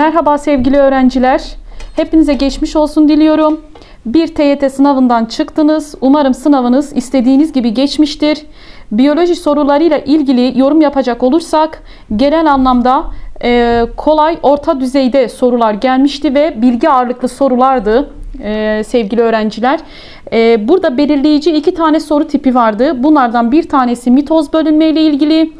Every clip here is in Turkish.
Merhaba sevgili öğrenciler. Hepinize geçmiş olsun diliyorum. Bir TYT sınavından çıktınız. Umarım sınavınız istediğiniz gibi geçmiştir. Biyoloji sorularıyla ilgili yorum yapacak olursak genel anlamda e, kolay orta düzeyde sorular gelmişti ve bilgi ağırlıklı sorulardı e, sevgili öğrenciler. E, burada belirleyici iki tane soru tipi vardı. Bunlardan bir tanesi mitoz bölünme ile ilgili.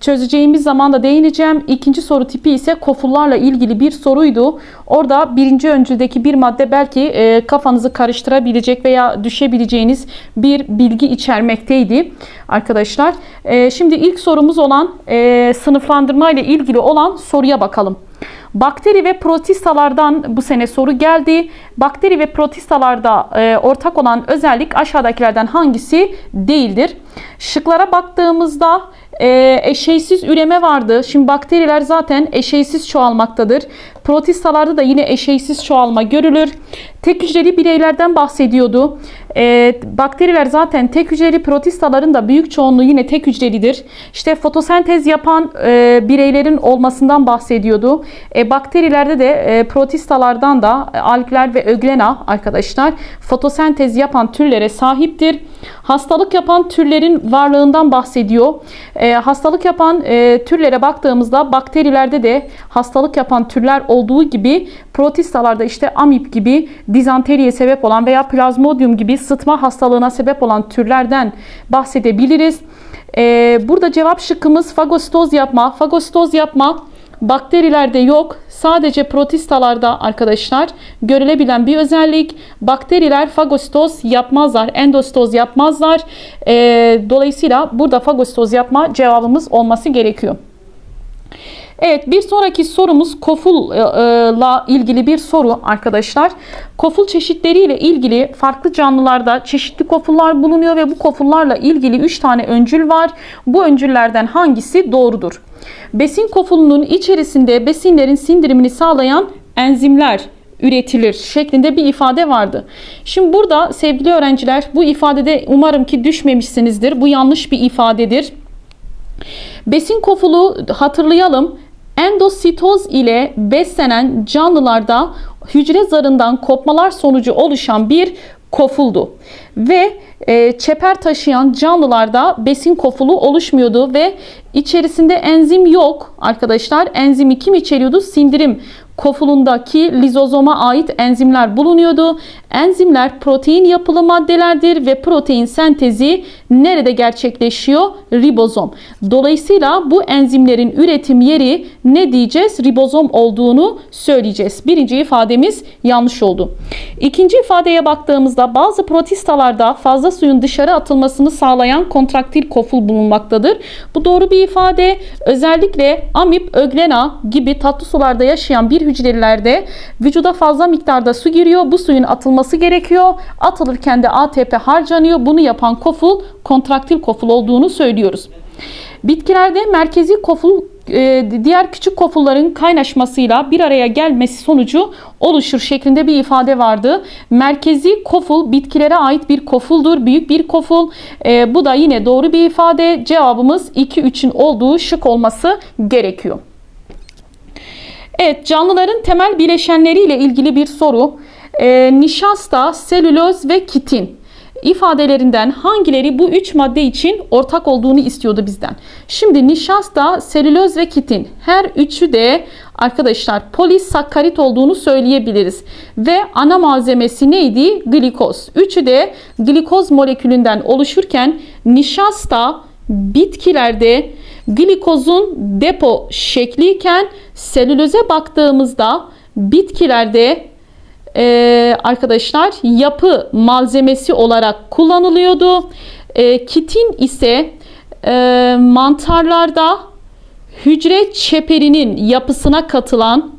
Çözeceğimiz zaman da değineceğim. İkinci soru tipi ise kofullarla ilgili bir soruydu. Orada birinci öncüldeki bir madde belki e, kafanızı karıştırabilecek veya düşebileceğiniz bir bilgi içermekteydi arkadaşlar. E, şimdi ilk sorumuz olan e, sınıflandırma ile ilgili olan soruya bakalım. Bakteri ve protistalardan bu sene soru geldi. Bakteri ve protistalarda e, ortak olan özellik aşağıdakilerden hangisi değildir? Şıklara baktığımızda e, eşeysiz üreme vardı. Şimdi bakteriler zaten eşeysiz çoğalmaktadır. Protistalarda da yine eşeysiz çoğalma görülür. Tek hücreli bireylerden bahsediyordu. E, bakteriler zaten tek hücreli, protistaların da büyük çoğunluğu yine tek hücrelidir. İşte fotosentez yapan e, bireylerin olmasından bahsediyordu. E, bakterilerde de e, protistalardan da e, algler ve öglena arkadaşlar fotosentez yapan türlere sahiptir. Hastalık yapan türlerin varlığından bahsediyor. E, hastalık yapan e, türlere baktığımızda bakterilerde de hastalık yapan türler olduğu gibi protistalarda işte amip gibi dizanteriye sebep olan veya plazmodium gibi sıtma hastalığına sebep olan türlerden bahsedebiliriz. E, burada cevap şıkkımız fagositoz yapma. Fagositoz yapma bakterilerde yok. Sadece protistalarda arkadaşlar görülebilen bir özellik. Bakteriler fagositoz yapmazlar. Endositoz yapmazlar. E, dolayısıyla burada fagositoz yapma cevabımız olması gerekiyor. Evet bir sonraki sorumuz kofulla ilgili bir soru arkadaşlar. Koful çeşitleriyle ilgili farklı canlılarda çeşitli kofullar bulunuyor ve bu kofullarla ilgili 3 tane öncül var. Bu öncüllerden hangisi doğrudur? Besin kofulunun içerisinde besinlerin sindirimini sağlayan enzimler üretilir şeklinde bir ifade vardı. Şimdi burada sevgili öğrenciler bu ifadede umarım ki düşmemişsinizdir. Bu yanlış bir ifadedir. Besin kofulu hatırlayalım. Endositoz ile beslenen canlılarda hücre zarından kopmalar sonucu oluşan bir kofuldu. Ve e, çeper taşıyan canlılarda besin kofulu oluşmuyordu ve içerisinde enzim yok arkadaşlar. Enzimi kim içeriyordu? Sindirim kofulundaki lizozoma ait enzimler bulunuyordu. Enzimler protein yapılı maddelerdir ve protein sentezi nerede gerçekleşiyor? Ribozom. Dolayısıyla bu enzimlerin üretim yeri ne diyeceğiz? Ribozom olduğunu söyleyeceğiz. Birinci ifademiz yanlış oldu. İkinci ifadeye baktığımızda bazı protistalarda fazla suyun dışarı atılmasını sağlayan kontraktil koful bulunmaktadır. Bu doğru bir ifade. Özellikle amip, öglena gibi tatlı sularda yaşayan bir hücrelerde vücuda fazla miktarda su giriyor. Bu suyun atılması gerekiyor. Atılırken de ATP harcanıyor. Bunu yapan koful kontraktil koful olduğunu söylüyoruz. Bitkilerde merkezi koful e, diğer küçük kofulların kaynaşmasıyla bir araya gelmesi sonucu oluşur şeklinde bir ifade vardı. Merkezi koful bitkilere ait bir kofuldur. Büyük bir koful. E, bu da yine doğru bir ifade. Cevabımız 2-3'ün olduğu şık olması gerekiyor. Evet canlıların temel bileşenleriyle ilgili bir soru. E, nişasta, selüloz ve kitin ifadelerinden hangileri bu üç madde için ortak olduğunu istiyordu bizden. Şimdi nişasta, selüloz ve kitin her üçü de arkadaşlar polisakkarit olduğunu söyleyebiliriz. Ve ana malzemesi neydi? Glikoz. Üçü de glikoz molekülünden oluşurken nişasta bitkilerde glikozun depo şekliyken selüloze baktığımızda bitkilerde e, arkadaşlar yapı malzemesi olarak kullanılıyordu. E, kitin ise e, mantarlarda hücre çeperinin yapısına katılan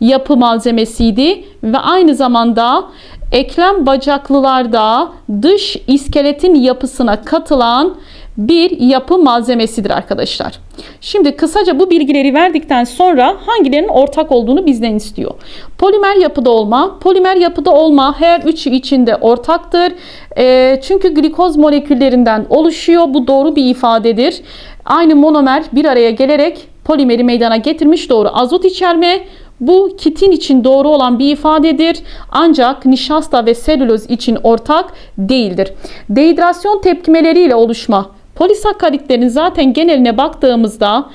yapı malzemesiydi ve aynı zamanda eklem bacaklılarda dış iskeletin yapısına katılan bir yapı malzemesidir arkadaşlar. Şimdi kısaca bu bilgileri verdikten sonra hangilerinin ortak olduğunu bizden istiyor. Polimer yapıda olma, polimer yapıda olma her üçü içinde ortaktır. E, çünkü glikoz moleküllerinden oluşuyor. Bu doğru bir ifadedir. Aynı monomer bir araya gelerek polimeri meydana getirmiş doğru. Azot içerme, Bu kitin için doğru olan bir ifadedir. Ancak nişasta ve selüloz için ortak değildir. Dehidrasyon tepkimeleriyle oluşma. Polisakkaritlerin zaten geneline baktığımızda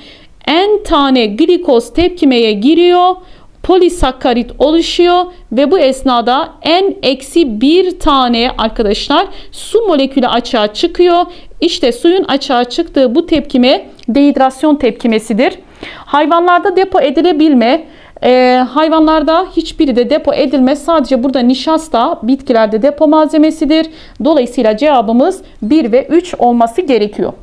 en tane glikoz tepkimeye giriyor polisakkarit oluşuyor ve bu esnada en eksi bir tane arkadaşlar su molekülü açığa çıkıyor. İşte suyun açığa çıktığı bu tepkime dehidrasyon tepkimesidir. Hayvanlarda depo edilebilme, e, hayvanlarda hiçbiri de depo edilmez. Sadece burada nişasta bitkilerde depo malzemesidir. Dolayısıyla cevabımız 1 ve 3 olması gerekiyor.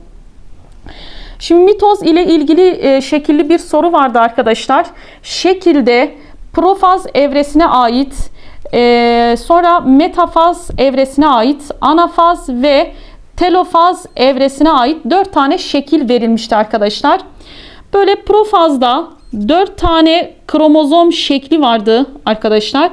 Şimdi mitoz ile ilgili e, şekilli bir soru vardı arkadaşlar. Şekilde profaz evresine ait, e, sonra metafaz evresine ait, anafaz ve telofaz evresine ait 4 tane şekil verilmişti arkadaşlar. Böyle profazda 4 tane kromozom şekli vardı arkadaşlar.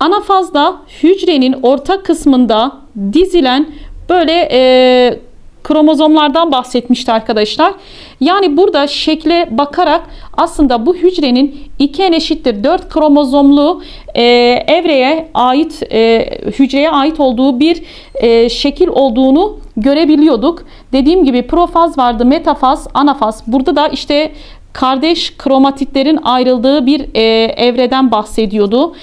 Anafazda hücrenin orta kısmında dizilen böyle e, kromozomlardan bahsetmişti arkadaşlar. Yani burada şekle bakarak aslında bu hücrenin 2 n eşittir 4 kromozomlu e, evreye ait e, hücreye ait olduğu bir e, şekil olduğunu görebiliyorduk. Dediğim gibi profaz vardı, metafaz, anafaz. Burada da işte kardeş kromatitlerin ayrıldığı bir e, evreden bahsediyordu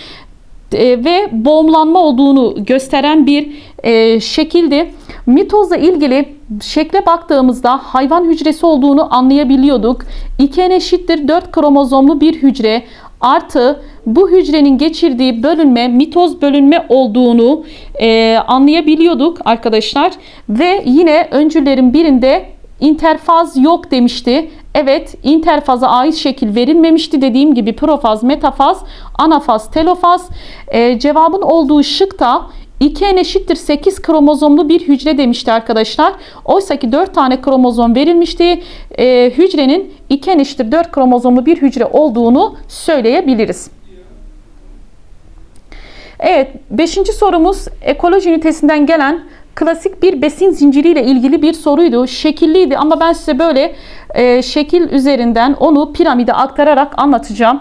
e, ve boğumlanma olduğunu gösteren bir e, şekildi. Mitozla ilgili şekle baktığımızda hayvan hücresi olduğunu anlayabiliyorduk. 2N eşittir 4 kromozomlu bir hücre artı bu hücrenin geçirdiği bölünme mitoz bölünme olduğunu e, anlayabiliyorduk arkadaşlar. Ve yine öncüllerin birinde interfaz yok demişti. Evet interfaza ait şekil verilmemişti. Dediğim gibi profaz, metafaz, anafaz, telofaz. Ee, cevabın olduğu şıkta 2N eşittir 8 kromozomlu bir hücre demişti arkadaşlar. Oysa ki 4 tane kromozom verilmişti. Ee, hücrenin 2N eşittir 4 kromozomlu bir hücre olduğunu söyleyebiliriz. Evet 5. sorumuz ekoloji ünitesinden gelen klasik bir besin zinciriyle ilgili bir soruydu. Şekilliydi ama ben size böyle e, şekil üzerinden onu piramide aktararak anlatacağım.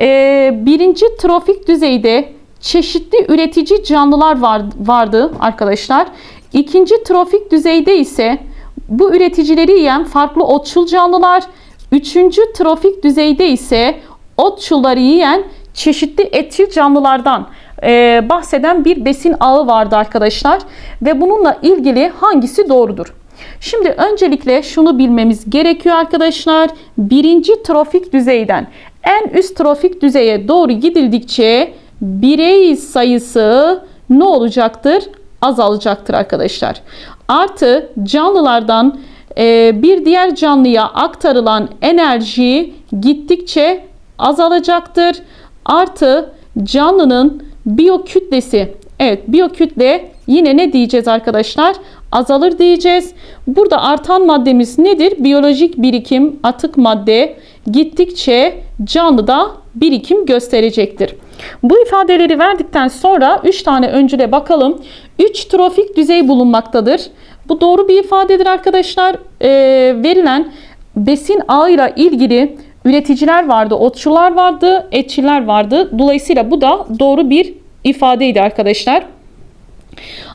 E, birinci trofik düzeyde çeşitli üretici canlılar var, vardı arkadaşlar. İkinci trofik düzeyde ise bu üreticileri yiyen farklı otçul canlılar. Üçüncü trofik düzeyde ise otçulları yiyen çeşitli etçil canlılardan e, bahseden bir besin ağı vardı arkadaşlar. Ve bununla ilgili hangisi doğrudur? Şimdi öncelikle şunu bilmemiz gerekiyor arkadaşlar. Birinci trofik düzeyden en üst trofik düzeye doğru gidildikçe birey sayısı ne olacaktır? Azalacaktır arkadaşlar. Artı canlılardan e, bir diğer canlıya aktarılan enerji gittikçe azalacaktır. Artı canlının biyokütlesi. Evet biyokütle yine ne diyeceğiz arkadaşlar? Azalır diyeceğiz. Burada artan maddemiz nedir? Biyolojik birikim atık madde gittikçe canlıda birikim gösterecektir. Bu ifadeleri verdikten sonra 3 tane öncüle bakalım. 3 trofik düzey bulunmaktadır. Bu doğru bir ifadedir arkadaşlar. Ee, verilen besin ağıyla ilgili üreticiler vardı, otçular vardı, etçiler vardı. Dolayısıyla bu da doğru bir ifadeydi arkadaşlar.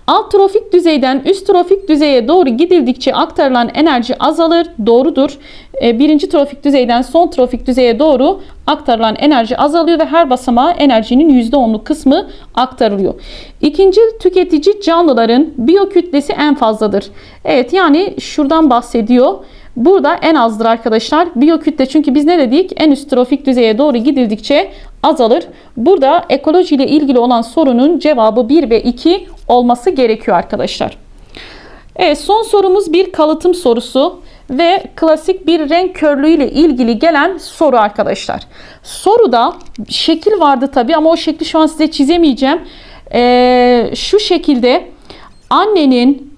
Alt trofik düzeyden üst trofik düzeye doğru gidildikçe aktarılan enerji azalır. Doğrudur. E, birinci trofik düzeyden son trofik düzeye doğru aktarılan enerji azalıyor ve her basamağa enerjinin %10'luk kısmı aktarılıyor. İkinci tüketici canlıların biyokütlesi en fazladır. Evet yani şuradan bahsediyor. Burada en azdır arkadaşlar. Biyokütle çünkü biz ne dedik? En üst trofik düzeye doğru gidildikçe azalır. Burada ekoloji ile ilgili olan sorunun cevabı 1 ve 2 olması gerekiyor arkadaşlar. Evet son sorumuz bir kalıtım sorusu ve klasik bir renk körlüğü ile ilgili gelen soru arkadaşlar. Soruda şekil vardı tabi ama o şekli şu an size çizemeyeceğim. Ee, şu şekilde annenin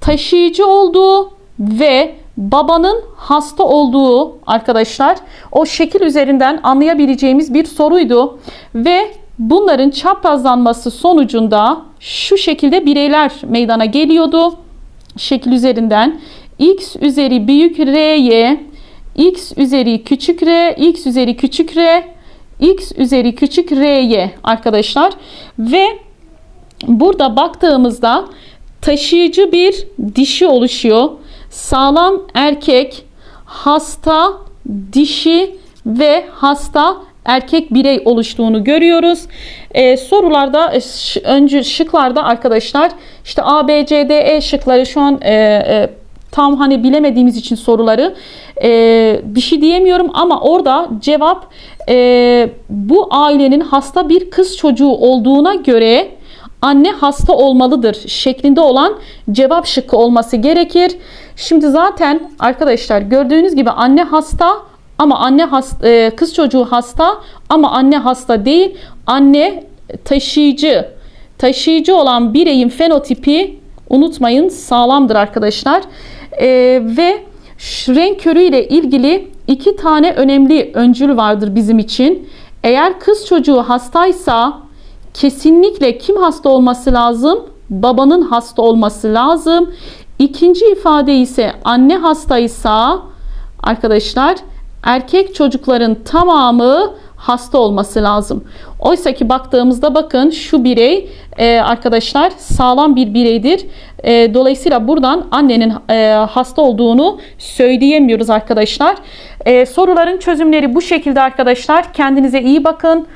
taşıyıcı olduğu ve babanın hasta olduğu arkadaşlar o şekil üzerinden anlayabileceğimiz bir soruydu. Ve bunların çaprazlanması sonucunda şu şekilde bireyler meydana geliyordu. Şekil üzerinden x üzeri büyük r'ye x üzeri küçük r, x üzeri küçük r, x üzeri küçük r'ye arkadaşlar ve burada baktığımızda taşıyıcı bir dişi oluşuyor. Sağlam erkek, hasta dişi ve hasta erkek birey oluştuğunu görüyoruz. Ee, sorularda e, öncü şıklarda arkadaşlar işte A, B, C, D, E şıkları şu an e, e, tam hani bilemediğimiz için soruları e, bir şey diyemiyorum ama orada cevap e, bu ailenin hasta bir kız çocuğu olduğuna göre anne hasta olmalıdır şeklinde olan cevap şıkkı olması gerekir. Şimdi zaten arkadaşlar gördüğünüz gibi anne hasta ama anne hasta, e, kız çocuğu hasta ama anne hasta değil. Anne taşıyıcı. Taşıyıcı olan bireyin fenotipi unutmayın sağlamdır arkadaşlar. E, ve renk körü ile ilgili iki tane önemli öncül vardır bizim için. Eğer kız çocuğu hastaysa kesinlikle kim hasta olması lazım? Babanın hasta olması lazım. İkinci ifade ise anne hastaysa arkadaşlar erkek çocukların tamamı hasta olması lazım. Oysa ki baktığımızda bakın şu birey e, arkadaşlar sağlam bir bireydir. E, dolayısıyla buradan annenin e, hasta olduğunu söyleyemiyoruz arkadaşlar. E, soruların çözümleri bu şekilde arkadaşlar. Kendinize iyi bakın.